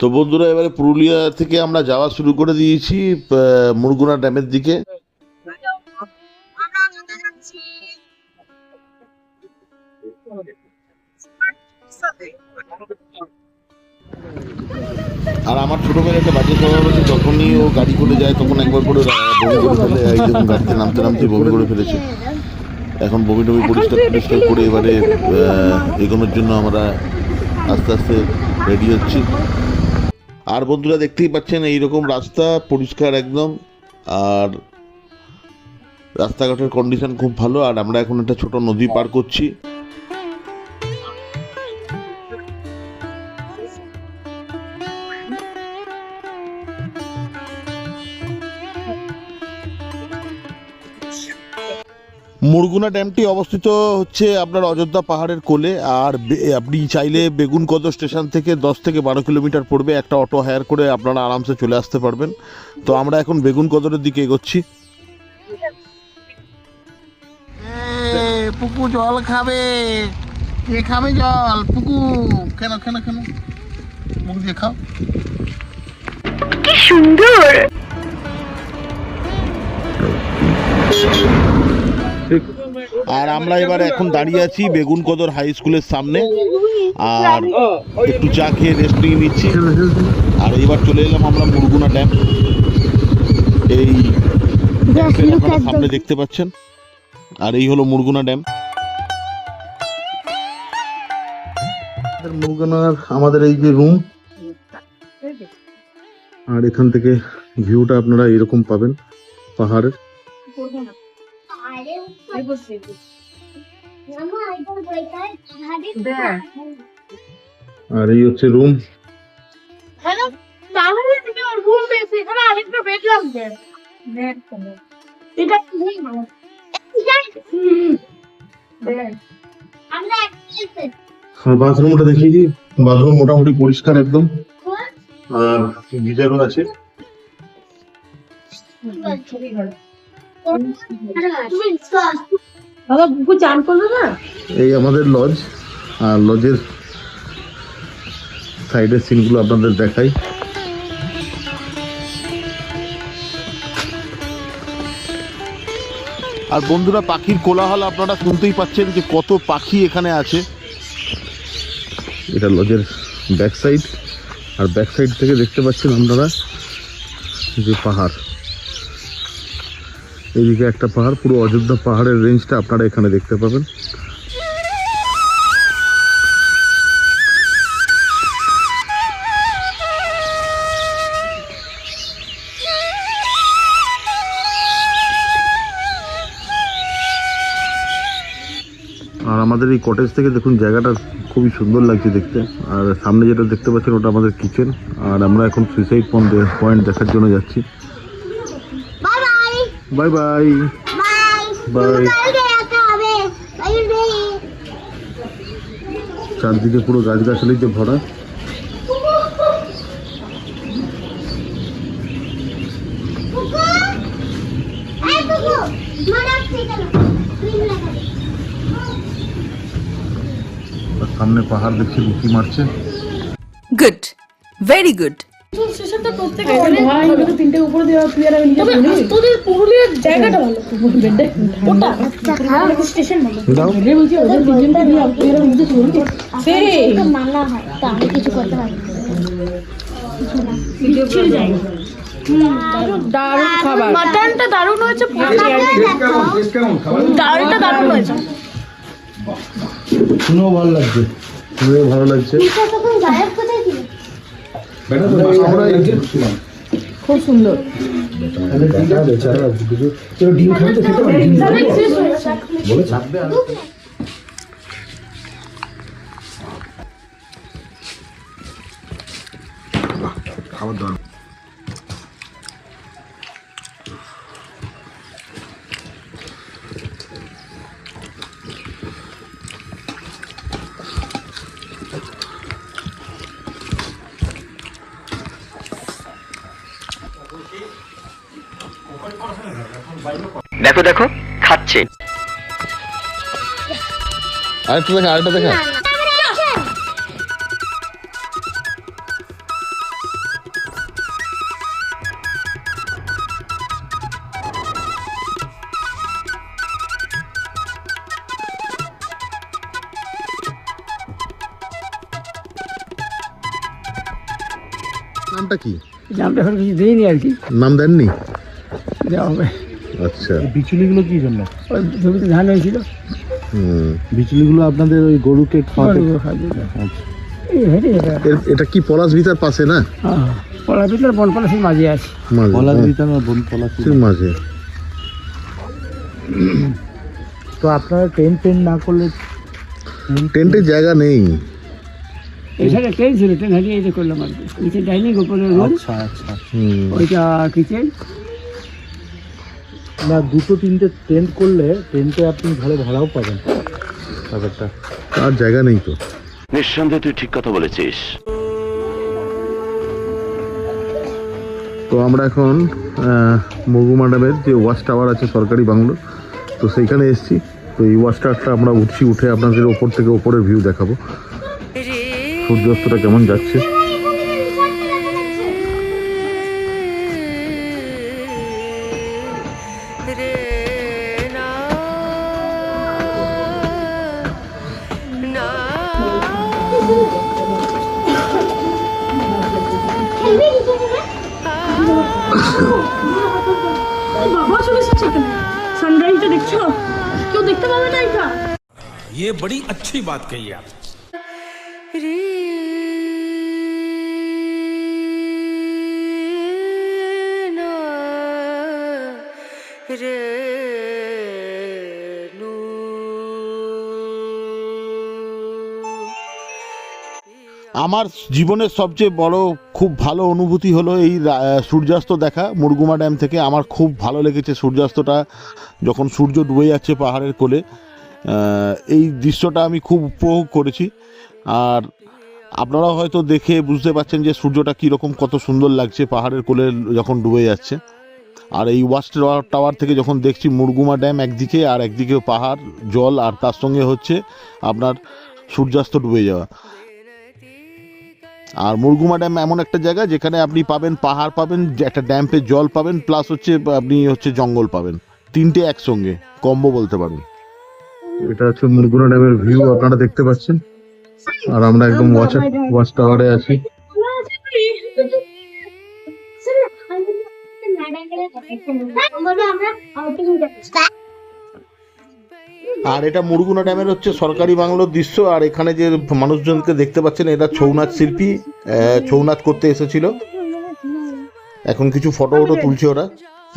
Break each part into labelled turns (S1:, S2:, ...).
S1: তো বন্ধুরা, এবারে পুরুলিয়া থেকে আমরা যাওয়া শুরু করে দিয়েছি মুরগুনা ড্যামের দিকে। আর আমার ছোট মেয়ের একটা বাজে স্বভাব আছে, যখনই ও গাড়ি করে যায়, তখন একবার করে বমি করে ফেলে দেখুন গাড়িতে নামতে নামতে বমি করে ফেলেছে। এখন বমি টমি পরিষ্কার পরিষ্কার করে এবারে এগোনোর জন্য আমরা আস্তে আস্তে রেডি হচ্ছি। আর বন্ধুরা দেখতেই পাচ্ছেন এইরকম রাস্তা পরিষ্কার একদম, আর রাস্তাঘাটের কন্ডিশন খুব ভালো, আর আমরা এখন একটা ছোট নদী পার করছি। মুরগুনা ড্যামটি অবস্থিত হচ্ছে আপনার অযোধ্যা পাহাড়ের কোলে আর আপনি চাইলে বেগুনকদ স্টেশন থেকে দশ থেকে বারো কিলোমিটার পড়বে একটা অটো হায়ার করে আপনারা আরামসে চলে আসতে পারবেন। তো আমরা এখন বেগুনকদরের দিকে এগোচ্ছি। পুকু জল খাবে। কে খাবে জল? পুকু কেন কেন কেন মুখ দিয়ে খাও। আর আমরা এবার এখন দাঁড়িয়ে আছি বেগুনকদর হাই স্কুলের সামনে। আর একটু চা খেয়ে রেস্ট নিয়ে নিচ্ছি। আর এবার চলে এলাম আমরা মুরগুনা ড্যাম এই আপনারা সামনে দেখতে পাচ্ছেন। আর এই হলো মুরগুনা ড্যাম মুরগুনার আমাদের এই যে রুম আর এখান থেকে ভিউটা আপনারা এরকম পাবেন পাহাড়ের। আর এই হচ্ছে রুম
S2: হ্যালো তাহলে তুমি ওর ঘুম পেয়েছে এখানে আরেকটা বেড লাগবে এটা কি আমরা
S1: বাথরুমটা দেখিয়েছি বাথরুম মোটামুটি পরিষ্কার একদম। আর গিজারও আছে।
S2: দাদা বুকু চান করবে না?
S1: এই আমাদের লজ আর লজের সাইডের সিনগুলো আপনাদের দেখাই। আর বন্ধুরা পাখির কোলাহল আপনারা শুনতেই পাচ্ছেন যে কত পাখি এখানে আছে। এটা লজের ব্যাক সাইড আর ব্যাক সাইড থেকে দেখতে পাচ্ছেন আপনারা যে পাহাড়। এদিকে একটা পাহাড়, পুরো অযোধ্যা পাহাড়ের রেঞ্জটা আপনারা এখানে দেখতে পাবেন। আর আমাদের এই কটেজ থেকে দেখুন, জায়গাটা খুবই সুন্দর লাগছে দেখতে। আর সামনে যেটা দেখতে পাচ্ছেন, ওটা আমাদের কিচেন আর আমরা এখন সুইসাইড পয়েন্ট দেখার জন্য যাচ্ছি।
S2: বাই বাই
S1: বাই চারদিকে পুরো গাছগাছালিতে ভরা। সামনে পাহাড় দেখছি উঁকি মারছে।
S3: Good very good.
S4: স্টেশনটা প্রত্যেকে অনেক ভালো। তিনটে উপরে দেওয়া তুই আর আমি নিজে তোদের পুরুলিয়ার জায়গাটা ভালো। ওটা? স্টেশন ভালো।
S1: দাও।
S4: বলে বলছি ওদের তিনজনকে নিয়ে তুই আর নিজে শুনি সেই
S2: তো মানা হয়। তো আমি কিছু করতে পারি না।
S4: ছেড়ে যায় দারুণ খাবার। মাটনটা দারুণ হয়েছে ডালটা দারুণ। হয়েছে।
S1: শুনেও ভালো লাগছে। শুনেও ভালো লাগছে।
S2: এটা তখন গায়েব কোথায় ছিল
S1: আমরা
S4: খুব সুন্দর।
S1: খাবার দাবার।
S5: দেখো দেখো খাচ্ছে।
S1: আরেকটা দেখা আরেকটা দেখা। নামটা কি?
S6: নামটা এখন কিছু দিইনি আর কি।
S1: নাম দেননি?
S6: দেওয়া হবে।
S1: আচ্ছা।
S7: বিচুলিগুলো কি জন্য?
S6: ওই জমিতে ধান হয়েছিল।
S1: হুম।
S7: বিচুলিগুলো আপনাদের ওই গরুকে খাওয়াতে।
S1: এর- এটা কি পলাশ ভিতার পাশে না?
S6: হ্যাঁ পড়ার ভিতরে বন পলাশের মাঝে আছে।
S7: পলাশ
S1: হ্যাঁ,
S7: দিতাম বন পলাশ
S1: ঠিক মাঝে?
S7: তো আপনারা টেন্ট টেন্ট না করলে
S1: টেন্টের জায়গা নেই।
S6: এখানে ট্রেন ছিল ট্রেন হারিয়ে যে করলাম আর নিচে ডাইনিং উপরে রুম।
S7: আচ্ছা আচ্ছা
S6: ওইটা কিচেন।
S7: না দুটো তিনটে টেন্ট করলে টেন্টে আপনি ভালো ভাড়াও পাবেন। ব্যাপারটা।
S1: আর জায়গা নেই তো।
S8: নিঃসন্দেহে তুই ঠিক কথা বলেছিস।
S1: তো আমরা এখন মগু ম্যাডামের যে ওয়াচ টাওয়ার আছে সরকারি বাংলো তো সেইখানে এসেছি। তো এই ওয়াচ টাওয়ারটা আমরা উঠছি উঠে আপনাদের ওপর থেকে ওপরের ভিউ দেখাবো। সূর্যাস্তটা কেমন যাচ্ছে
S4: বাবা চলে এসেছে এখানে সানরাইজটা দেখছো কেউ দেখতে পাবে না এটা
S9: ये बड़ी अच्छी बात कही आप
S1: আমার জীবনের সবচেয়ে বড়, খুব ভালো অনুভূতি হলো এই সূর্যাস্ত দেখা মুরগুমা ড্যাম থেকে। আমার খুব ভালো লেগেছে সূর্যাস্তটা, যখন সূর্য ডুবে যাচ্ছে পাহাড়ের কোলে। এই দৃশ্যটা আমি খুব উপভোগ করেছি। আর আপনারা হয়তো দেখে বুঝতে পারছেন যে সূর্যটা কীরকম কত সুন্দর লাগছে পাহাড়ের কোলে যখন ডুবে যাচ্ছে। আর এই ওয়াচ টাওয়ার থেকে যখন দেখছি মুরগুমা ড্যাম একদিকে আর একদিকে পাহাড়, জল, আর তার সঙ্গে হচ্ছে আপনার সূর্যাস্ত ডুবে যাওয়া। আর মুরগুমা ড্যাম এমন একটা জায়গা যেখানে আপনি পাবেন পাহাড় পাবেন একটা ড্যাম্পে জল পাবেন প্লাস হচ্ছে আপনি হচ্ছে জঙ্গল পাবেন। তিনটে একসঙ্গে কম্বো বলতে পারেন। এটা হচ্ছে মুরগুনা ড্যামের ভিউ আপনারা দেখতে পাচ্ছেন। আর আমরা একদম ওয়াচ ওয়াচ টাওয়ারে আছি।
S2: আমরা আউটিং যাচ্ছি।
S1: আর এটা মুরগুনা ড্যামের হচ্ছে সরকারি বাংলোর দৃশ্য আর এখানে যে মানুষজনকে দেখতে পাচ্ছেন এরা ছৌ নাচ শিল্পী ছৌ নাচ করতে এসেছিল। এখন কিছু ফটো ফটো তুলছে ওরা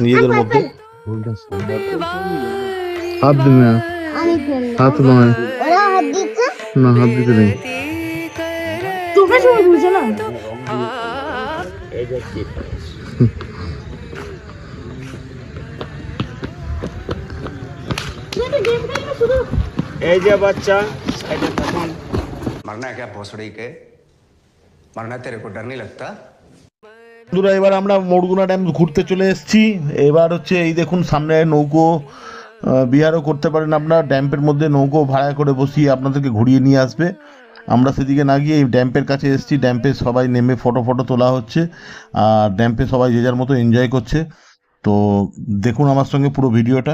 S1: নিজেদের মধ্যে। হাত দিন না। হাত নয়
S2: ওরা হাত দিচ্ছে
S1: না হাত দিতে নেই।
S4: তোকে সময় বুঝে না?
S9: এই যে বাচ্চা সাইডে তখন।
S10: মারনা কে মারনা তেরে কো ডর নি লাগতা
S1: বন্ধুরা এবার আমরা মোড়গুনা ড্যাম ঘুরতে চলে এসেছি। এবার হচ্ছে এই দেখুন সামনে নৌকো বিহারও করতে পারেন আপনারা। ড্যাম্পের মধ্যে নৌকো ভাড়া করে বসিয়ে আপনাদেরকে ঘুরিয়ে নিয়ে আসবে। আমরা সেদিকে না গিয়ে ড্যাম্পের কাছে এসেছি। ড্যাম্পে সবাই নেমে ফটো ফটো তোলা হচ্ছে। আর ড্যাম্পে সবাই যে যার মতো এনজয় করছে। তো দেখুন আমার সঙ্গে পুরো ভিডিওটা।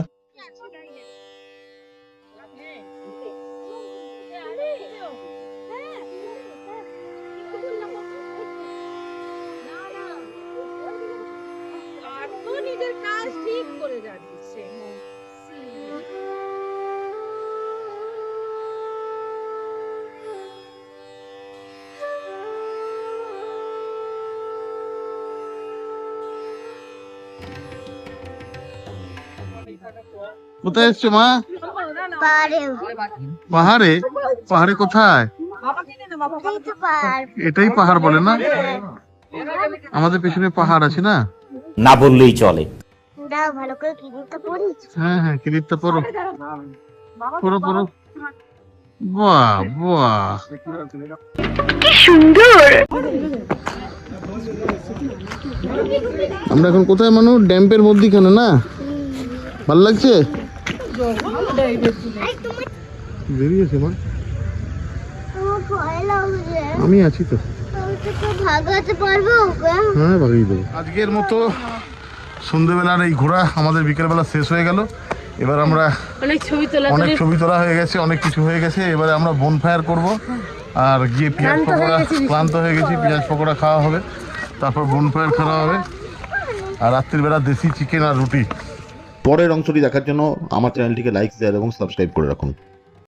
S1: কোথায় এসছো মা? পাহাড়ে। পাহাড়ে? কোথায়? এটাই পাহাড় বলে না? আমাদের পেছনে পাহাড় আছে না?
S5: না বললেই চলে।
S2: দাও ভালো করে কিনতে পড়িস
S1: হ্যাঁ হ্যাঁ কিরিটটা পরো। পরো পরো। বাহ বাহ। আমরা এখন কোথায় মানুষ ড্যাম্পের মধ্যিখানে না? ভালো লাগছে? বেরিয়েছে মা। আমি আছি তো।
S2: আমি তো ভাগাতে পারব ওকে
S1: হ্যাঁ দেবো। আজকের মতো সন্ধ্যেবেলার এই ঘোরা আমাদের বিকেলবেলা শেষ হয়ে গেল। এবার আমরা
S4: অনেক ছবি তোলা
S1: অনেক ছবি তোলা হয়ে গেছে অনেক কিছু হয়ে গেছে। এবারে আমরা বন ফায়ার করব। আর গিয়ে পেঁয়াজ পকোড়া ক্লান্ত হয়ে গেছি পেঁয়াজ পকোড়া খাওয়া হবে। তারপর বনফায়ার খাওয়া হবে। আর রাত্রিবেলা দেশি চিকেন আর রুটি। পরের অংশটি দেখার জন্য আমার চ্যানেলটিকে লাইক শেয়ার এবং সাবস্ক্রাইব করে রাখুন।